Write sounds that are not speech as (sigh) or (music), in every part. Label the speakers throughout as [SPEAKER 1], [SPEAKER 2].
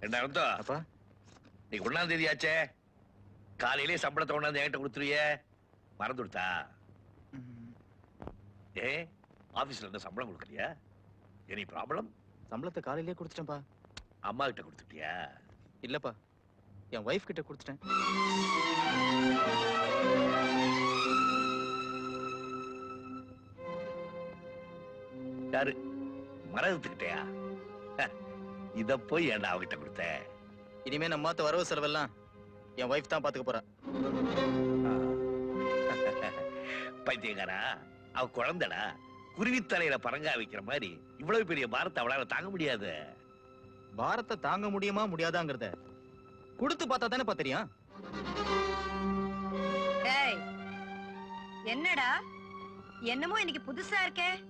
[SPEAKER 1] அர்த்தம்
[SPEAKER 2] அப்பா.
[SPEAKER 1] நீ ஒண்ணாம் தேதி ஆச்சே. காலையிலே சம்பளத்தை கொண்டாந்து என்கிட்ட கொடுத்துருவியே. மறந்து கொடுத்தா ஏ ஆபீஸ்ல இருந்து சம்பளம் கொடுக்கலையா? Any problem?
[SPEAKER 2] சம்பளத்தை காலையிலேயே கொடுத்துட்டேன்ப்பா.
[SPEAKER 1] அம்மா கிட்ட கொடுத்துட்டியா?
[SPEAKER 2] இல்லப்பா. என் ஒய்ஃப் கிட்ட கொடுத்துட்டேன்.
[SPEAKER 1] யாரு? மறந்துக்கிட்டயா இத போய் ஏன்டா அவகிட்ட கொடுத்த?
[SPEAKER 2] இனிமே நம்ம மாத்த வரவு செலவெல்லாம் என் ஒய்ஃப் தான் பாத்துக்க போறா. (laughs)
[SPEAKER 1] பைத்தியக்காரா அவ குழந்தைடா குருவித்தலையில பரங்கா வைக்கிற மாதிரி இவ்வளவு பெரிய பாரத்தை அவளால தாங்க முடியாது.
[SPEAKER 2] பாரத்தை தாங்க முடியுமா முடியாதாங்கிறத கொடுத்து பார்த்தா தானே தெரியும்.
[SPEAKER 3] என்னடா? என்னமோ இன்னைக்கு புதுசா இருக்கே.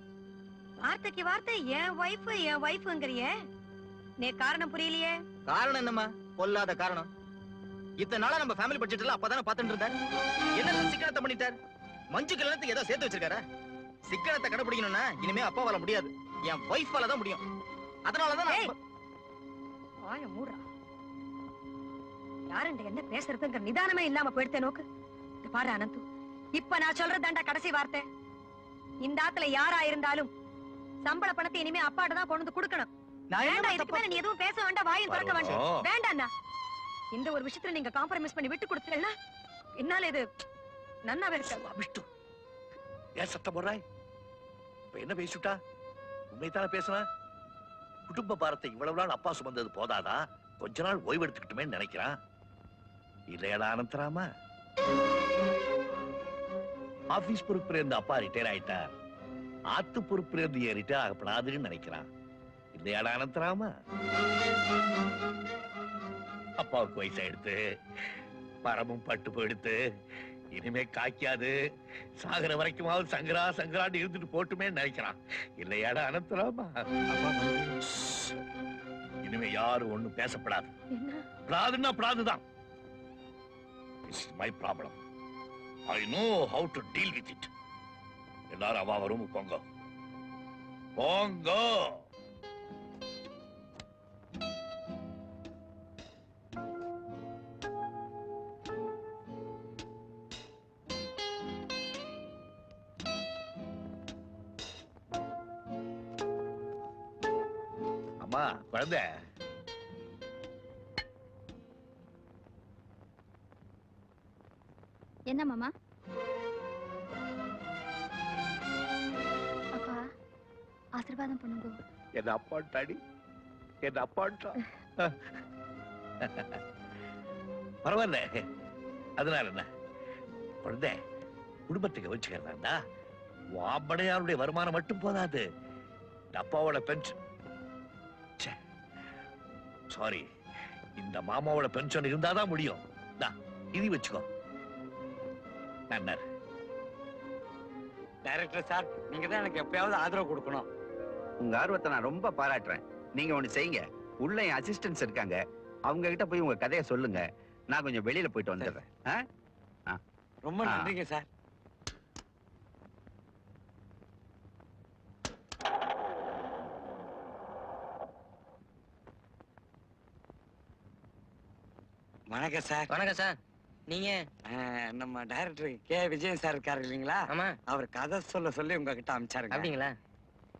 [SPEAKER 3] வார்த்தைக்கு வார்த்தை என் வைஃப் என் வைஃப்ங்கறிய நீ காரணம் புரியலையே?
[SPEAKER 2] காரணம் என்னம்மா? பொல்லாத காரணம். இத்தனை நாளா நம்ம ஃபேமிலி பட்ஜெட்ல அப்பதானே பாத்துட்டு இருந்தார் என்ன சிக்கனத்தை பண்ணிட்டார்? மஞ்சு கல்யாணத்துக்கு ஏதோ சேர்த்து வச்சிருக்காரா? சிக்கனத்தை கடைபிடிக்கணும்னா இனிமே அப்பாவால முடியாது. என் ஒய்ஃபால தான் முடியும் அதனாலதான்.
[SPEAKER 3] வாய மூடுறா. யாருண்ட என்ன பேசுறதுங்கிற நிதானமே இல்லாம போயிடுத்தே நோக்கு. பாரு அனந்து. இப்ப நான் சொல்றதாண்டா கடைசி வார்த்தை. இந்த ஆத்துல யாரா இருந்தாலும் சம்பள பணத்தை இனிமே அப்பாட்ட தான் கொண்டு வந்து கொடுக்கணும். வேண்டாம் இதுக்கு மேல நீ எதுவும் பேச வேண்டாம் வாயும் திறக்க வேண்டாம்.
[SPEAKER 1] பரவாயில்ல.
[SPEAKER 3] வேண்டாண்ணா இந்த ஒரு விஷயத்துல நீங்க காம்ப்ரமைஸ் பண்ணி விட்டு கொடுத்தீங்கன்னா என்னால இது நன்னாவே இருக்காது.
[SPEAKER 1] விஷ்ணு ஏன் சத்தம் போடுறாய்? இப்ப என்ன பேசிட்டா உண்மைத்தானே பேசுனா? குடும்ப பாரத்தை இவ்வளவு நாள் அப்பா சுமந்தது போதாதா? கொஞ்ச நாள் ஓய்வு எடுத்துக்கிட்டுமே நினைக்கிறான். இல்லையடா அனந்தராமா. ஆபீஸ் பொறுப்புல இருந்து அப்பா ரிட்டையர் ஆயிட்டார். ஆத்து பொறுப்புல இருந்து ஏன் ரிட்டையர் ஆகப்படாதுன்னு நினைக்கிறான். இல்லையாடா அனந்தராமா அப்பாவுக்கு வயசாயிடுத்து மரமும் பட்டு போயிடுத்து இனிமே காய்க்காது. சாகர வரைக்குமாவது சங்கரா சங்கரான்னு இருந்துட்டு போட்டுமே நினைக்கிறான். இல்லையாடா அனந்தராமா இனிமே யாரும் ஒண்ணும் பேசப்படாது. பிராதுன்னா பிராதுதான் it's my problem I know how to deal with it எல்லாரும் அவ வரும் போங்க போங்க அம்மா குழந்தை.
[SPEAKER 4] என்ன மாமா? அப்பா ஆசீர்வாதம் பண்ணுங்க.
[SPEAKER 1] என் அப்பாட்டாடி என் அப்பாட்டா (laughs) பரவாயில்ல. அதனால என்ன? குழந்தை குடும்பத்துக்கு வச்சுக்கிறதா வாம்படையாருடைய வருமானம் மட்டும் போதாது. அப்பாவோட பென்ஷன் சாரி இந்த மாமாவோட பென்ஷன் இருந்தாதான் முடியும். இது வச்சுக்கோ. நன்னர்
[SPEAKER 5] டைரக்டர் சார் நீங்க தான் எனக்கு எப்பயாவது ஆதரவு கொடுக்கணும்.
[SPEAKER 6] உங்க ஆர்வத்தை நான் ரொம்ப பாராட்டுறேன். நீங்க ஒண்ணு செய்யுங்க. உள்ள என் அசிஸ்டன்ஸ் இருக்காங்க. அவங்க கிட்ட போய் உங்க கதையை சொல்லுங்க. நான் கொஞ்சம் வெளியில போயிட்டு வந்துடுறேன்?
[SPEAKER 5] ரொம்ப. நன்றிங்க சார். வணக்கம் சார்.
[SPEAKER 7] வணக்கம் சார். நீங்க?
[SPEAKER 5] நம்ம டைரக்டர் கே. விஜயன் சார் இருக்காரு இல்லைங்களா?
[SPEAKER 7] ஆமா.
[SPEAKER 5] அவர் கதை சொல்ல சொல்லி உங்ககிட்ட அனுப்பிச்சாருங்க
[SPEAKER 7] அப்படிங்களா?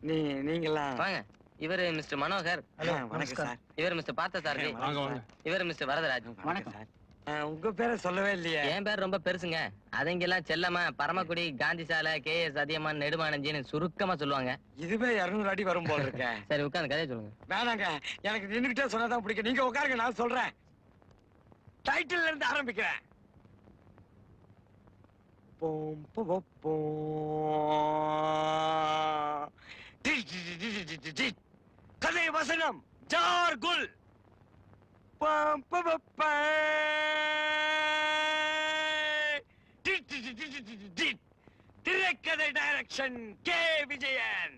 [SPEAKER 5] நீ நீங்களாம்.
[SPEAKER 7] வாங்க. இவரு மிஸ்டர் மனோகர்.
[SPEAKER 5] வணக்கம் சார்.
[SPEAKER 7] இவர் மிஸ்டர் பார்த்த
[SPEAKER 5] வாங்க
[SPEAKER 7] இவர் மிஸ்டர் வரதராஜ்.
[SPEAKER 5] வணக்கம் சார். உங்க பேரை சொல்லவே இல்லையே.
[SPEAKER 7] என் பேர் ரொம்ப பெருசுங்க. அதங்கெல்லாம் செல்லமா பரமக்குடி காந்தி சாலை கே. எஸ். அதியமான் நெடுமானஞ்சின்னு சுருக்கமா சொல்லுவாங்க.
[SPEAKER 5] இதுவே இருநூறு அடி வரும் போல இருக்க. (laughs)
[SPEAKER 7] சரி உட்காந்து கதையை சொல்லுங்க.
[SPEAKER 5] வேணாங்க. எனக்கு நின்னுகிட்டே சொன்னாதான் பிடிக்கும். நீங்க உட்காருங்க நான் சொல்றேன். டைட்டில் இருந்து ஆரம்பிக்கிறேன் கதை வசனம் ஜார்குல் திரைக்கதை direction K Vijayan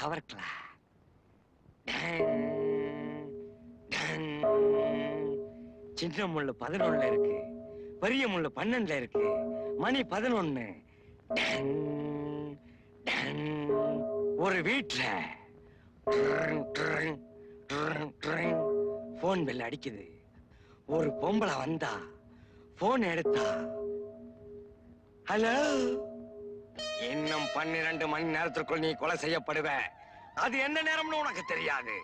[SPEAKER 5] tower clock சின்ன முள்ள பதினொன்னுல இருக்கு. பெரிய முள்ள பன்னெண்டுல இருக்கு. மணி பதினொன்னு. ஒரு வீட்டுல போன் பெல் அடிக்குது. ஒரு பொம்பளை வந்தா. போன் எடுத்தா. ஹலோ? இன்னும் பன்னிரண்டு மணி நேரத்திற்குள் நீ கொலை செய்யப்படுவ. அது என்ன நேரம்னு உனக்கு தெரியாது.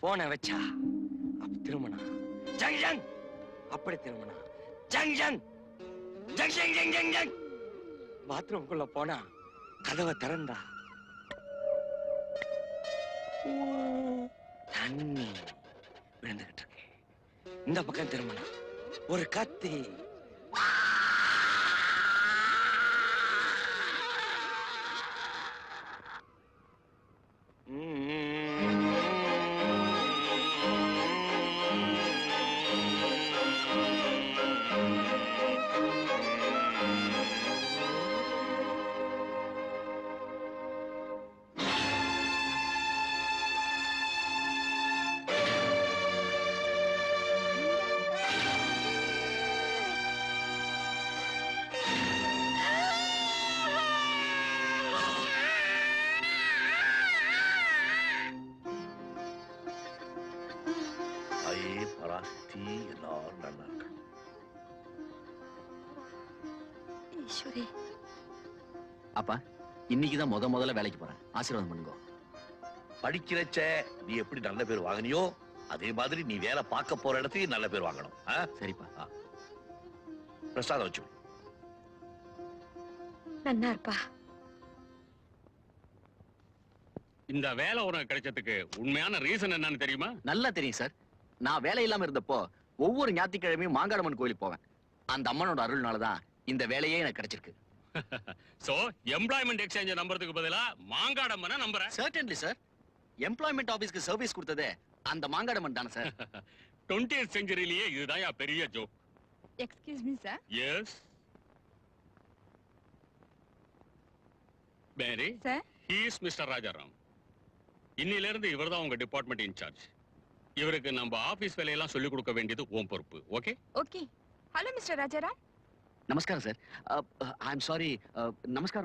[SPEAKER 5] போன வச்சா அப்ப திருமணா ஜங் ஜங்! அப்படி திருமணா ஜங் ஜங்! ஜங் ஜங் ஜங் ஜங் ஜங்! பாத்ரூம்குள்ள போனா கதவை திறந்தா. தண்ணி விழுந்துகிட்டு இருக்கு. இந்த பக்கம் திருமணம் ஒரு கத்தி.
[SPEAKER 1] Thank you. எல்லாரும் நல்லா இருக்கணும்
[SPEAKER 3] ஈஸ்வரி.
[SPEAKER 8] அப்பா இன்னைக்கு தான் முத முதல்ல வேலைக்கு போறேன். ஆசீர்வாதம் பண்ணுங்க.
[SPEAKER 1] படிக்கிறச்ச நீ எப்படி நல்ல பேர் வாங்கினியோ அதே மாதிரி நீ வேலை பார்க்க போற இடத்தையும் நல்ல பேர் வாங்கணும். ஆ?
[SPEAKER 8] சரிப்பா.
[SPEAKER 1] பிரசாதம் வச்சு
[SPEAKER 3] நன்னா இருப்பா.
[SPEAKER 9] இந்த வேலை உனக்கு கிடைச்சதுக்கு உண்மையான ரீசன் என்னன்னு தெரியுமா?
[SPEAKER 8] நல்லா தெரியும் சார். நான் வேலை இல்லாம இருந்தப்போ ஒவ்வொரு ஞாயிற்றுக்கிழமையும் மாங்காடம்மன் கோயிலுக்கு போவேன். அந்த அம்மனோட அருள்னால தான் இந்த வேலையே எனக்கு கிடைச்சிருக்கு.
[SPEAKER 9] சோ எம்ப்ளாய்மெண்ட் எக்ஸ்சேஞ்ச நம்புறதுக்கு பதிலா மாங்காடம்மனை நம்புறேன்.
[SPEAKER 8] சர்டன்லி சார் எம்ப்ளாய்மெண்ட் ஆபீஸ்க்கு சர்வீஸ் கொடுத்ததே அந்த மாங்காடம்மன் தானே சார்
[SPEAKER 9] டுவெண்ட்டி செஞ்சுரியிலேயே இதுதான் என் பெரிய joke
[SPEAKER 4] excuse me sir
[SPEAKER 9] yes Mary
[SPEAKER 4] Sir?
[SPEAKER 9] He's mister Rajaram இன்னில இருந்து இவர்தான் உங்க டிபார்ட்மெண்ட் இன்சார்ஜ் இவருக்கு நம்ம ஆபீஸ் வேலையெல்லாம் சொல்லிக் கொடுக்க வேண்டியது உன் பொறுப்பு okay
[SPEAKER 4] okay hello mister Rajaram
[SPEAKER 8] நமஸ்காரம் சார் ஐ எம் சாரி நமஸ்காரம்.